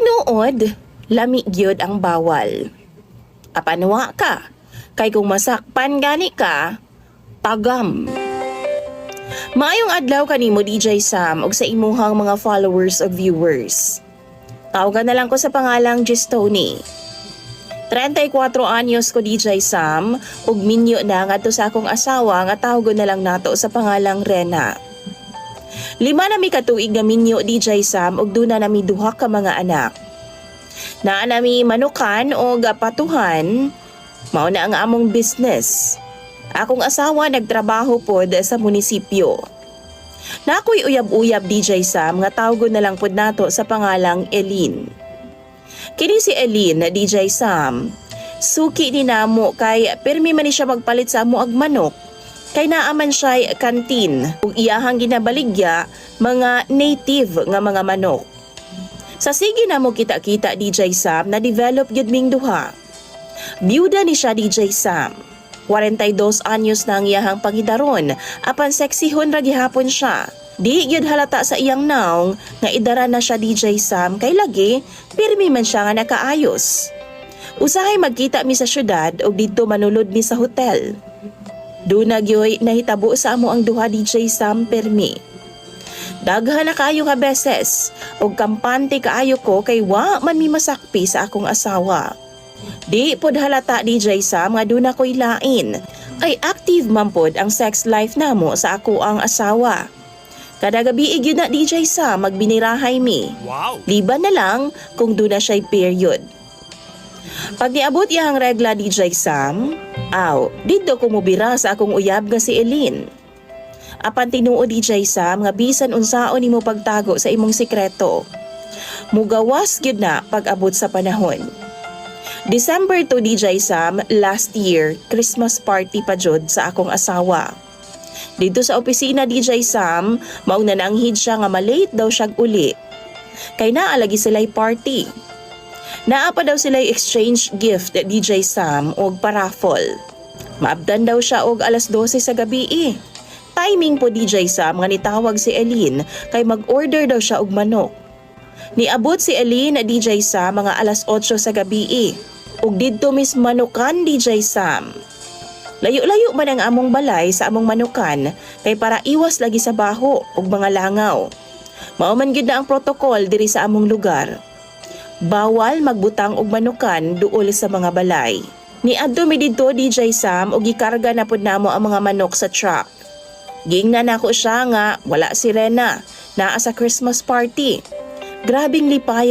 Tinuod, lami gyud ang bawal. Apanwa ka, kay kung masakpan gani ka, tagam. Maayong adlaw kanimo DJ Sam ug sa imuhang mga followers o viewers. Tawagan na lang ko sa pangalang Gistoni. 34 anyos ko DJ Sam ug minyo na ngadto sa akong asawa nga tawgon na lang nato sa pangalang Rena. Lima na mi katuig nga minyo DJ Sam ug duna na mi duha ka mga anak. Naa na mi manukan o patuhan, mao na ang among business. Akong asawa nagtrabaho pod sa munisipyo. Na ako'y uyab-uyab DJ Sam nga tawgon na lang pod nato sa pangalang Elin. Kini si Elin na DJ Sam. Suki ni namo kay permi man ni siya magpalit sa amo ag manok. Kay naaman siya kantin ug iyahang ginabaligya mga native nga mga manok. Sa sige na mo kita-kita DJ Sam na develop gyud ming duha. Byuda ni siya DJ Sam. 42 anyos na ang iyahang pangidaron apan seksihon ra gihapon siya. Di gyud halata sa iyang naong nga idara na siya DJ Sam kay lagi pirmi man siya nga nakaayos. Usahay magkita mi sa syudad ug didto manulod mi sa hotel. Doon nagyoy nahitabo sa amo ang duha DJ Sam permi. Daghan na kayo ka beses ug kampante kaayo ko kay wa man mi masakpi sa akong asawa. Di pod halata DJ Sam nga doon ako'y lain. Ay active man pod ang sex life namo sa ako ang asawa. Kada gabi gyud na DJ Sam magbinirahay mi. Wow! Liban na lang kung doon na siya'y period. Pag niabot iyang regla DJ Sam, aw, dito ko mubira sa akong uyab nga si Elin. Apan tinuo DJ Sam nga bisan unsaon nimo pagtago sa imong sikreto. Mugawas gyud na pag abot sa panahon. December to DJ Sam last year, Christmas party pa jud sa akong asawa. Dito sa opisina DJ Sam, mauna na ang hid siya nga malate daw siyag uli. Kay naalagi sila'y party. Naa pa daw sila'y exchange gift DJ Sam og paraffol. Maabdan daw siya og alas 12 sa gabi eh. Timing po DJ Sam nga nitawag si Elin kay mag-order daw siya og manok. Niabot si Elin na DJ Sam mga alas 8 sa gabi eh. Ug didto mis manukan DJ Sam. Layo-layo man ang among balay sa among manukan kay para iwas lagi sa baho ug mga langaw. Mao man gyud na ang protokol diri sa among lugar. Bawal magbutang og manukan duol sa mga balay. Niadto mi didto DJ Sam ug gikarga na pud namo ang mga manok sa truck. Gingnan nako siya nga wala si Rena naa sa Christmas party. Grabing lipayan